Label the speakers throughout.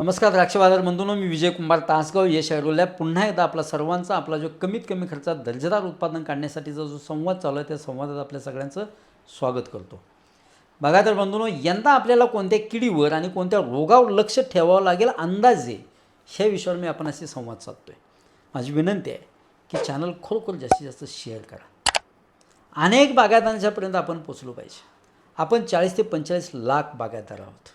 Speaker 1: नमस्कार द्राक्ष बाजार बंधूंनो मी विजय कुंभार तासगाव. यश ॲग्रोलॅब पुन्हा एकदा आपला सर्वांचा आपला जो कमीत कमी खर्चात दर्जेदार उत्पादन काढण्यासाठीचा जो संवाद चालू आहे त्या संवादात आपल्या सगळ्यांचं स्वागत करतो. बघा तर बंधूंनो यंदा आपल्याला कोणत्या किडीवर आणि कोणत्या रोगावर लक्ष ठेवावं लागेल अंदाजे ह्या विषयावर मी आपण असे संवाद साधतो आहे माझी विनंती आहे की चॅनल खरोखर जास्तीत जास्त शेअर करा. अनेक बागायतदारांच्यापर्यंत आपण पोचलो पाहिजे. आपण चाळीस ते पंचेचाळीस लाख बागायतदार आहोत.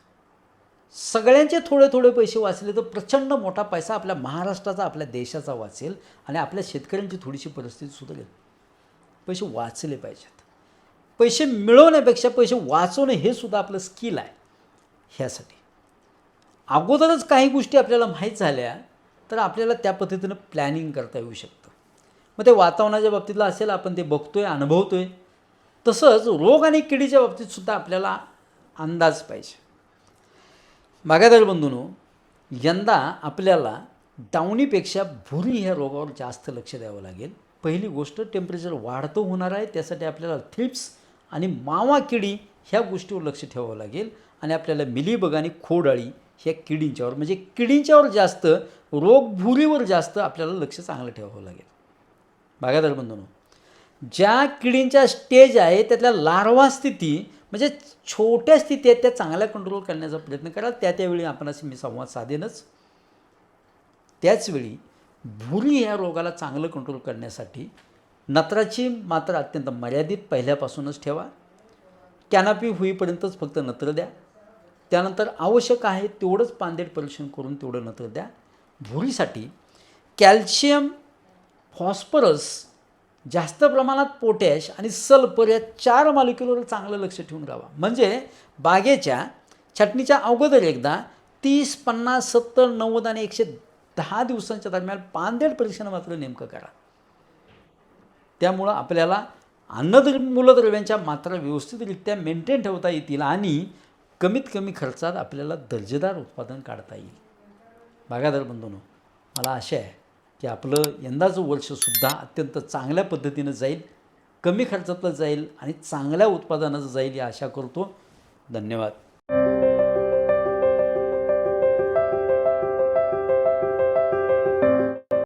Speaker 1: सगळ्यांचे थोडे थोडे पैसे वाचले तर प्रचंड मोठा पैसा आपल्या महाराष्ट्राचा आपल्या देशाचा वाचेल आणि आपल्या शेतकऱ्यांची थोडीशी परिस्थिती सुधारेल. पैसे वाचले पाहिजेत. पैसे मिळवण्यापेक्षा पैसे वाचवणं हे सुद्धा आपलं स्किल आहे. ह्यासाठी. अगोदरच काही गोष्टी आपल्याला माहीत झाल्या तर आपल्याला त्या पद्धतीनं प्लॅनिंग करता येऊ शकतं. मग ते वातावरणाच्या बाबतीतलं असेल आपण ते बघतोय अनुभवतोय. तसंच रोग आणि किडीच्या बाबतीत सुद्धा आपल्याला अंदाज पाहिजे. बागायतदार बंधूंनो यंदा आपल्याला डावणीपेक्षा भुरी ह्या रोगावर जास्त लक्ष द्यावं लागेल. पहिली गोष्ट टेम्परेचर वाढतं होणार आहे त्यासाठी आपल्याला थ्रिप्स आणि मावा किडी ह्या गोष्टीवर लक्ष ठेवावं लागेल. आणि आपल्याला मिलीबग आणि खोडाळी ह्या किडींच्यावर म्हणजे किडींच्यावर जास्त रोगभुरीवर जास्त आपल्याला लक्ष चांगलं ठेवावं लागेल. बागायतदार बंधूंनो ज्या किडींच्या स्टेज आहे त्यातल्या लार्वा स्थिती म्हणजे छोट्या स्थिती आहेत त्या चांगल्या कंट्रोल करण्याचा प्रयत्न करा. त्या त्यावेळी आपण असे मी संवाद साधेनच. त्याचवेळी भुरी ह्या रोगाला चांगलं कंट्रोल करण्यासाठी नत्राची मात्रा अत्यंत मर्यादित पहिल्यापासूनच ठेवा. कॅनापी होईपर्यंतच फक्त नत्र द्या. त्यानंतर आवश्यक आहे तेवढंच पांदेट परीक्षण करून तेवढं नत्र द्या. भुरीसाठी कॅल्शियम फॉस्फरस जास्त प्रमाणात पोटॅश आणि सल्फर या चार मालिक्युलवर चांगलं लक्ष ठेवून राहावा. म्हणजे बागेच्या छटणीच्या अगोदर एकदा तीस पन्नास सत्तर नव्वद आणि एकशे दहा दिवसांच्या दरम्यान पानदेड परीक्षण मात्र नेमकं करा. त्यामुळं आपल्याला अन्नद्र मूलद्रव्यांच्या मात्रा व्यवस्थितरित्या मेंटेन ठेवता येतील आणि कमीत कमी खर्चात आपल्याला दर्जेदार उत्पादन काढता येईल. बागायदार बंधून मला आशा आहे की आपलं यंदाचं वर्षसुद्धा अत्यंत चांगल्या पद्धतीनं जाईल कमी खर्चातलं जाईल आणि चांगल्या उत्पादनाचं जाईल या आशा करतो. धन्यवाद.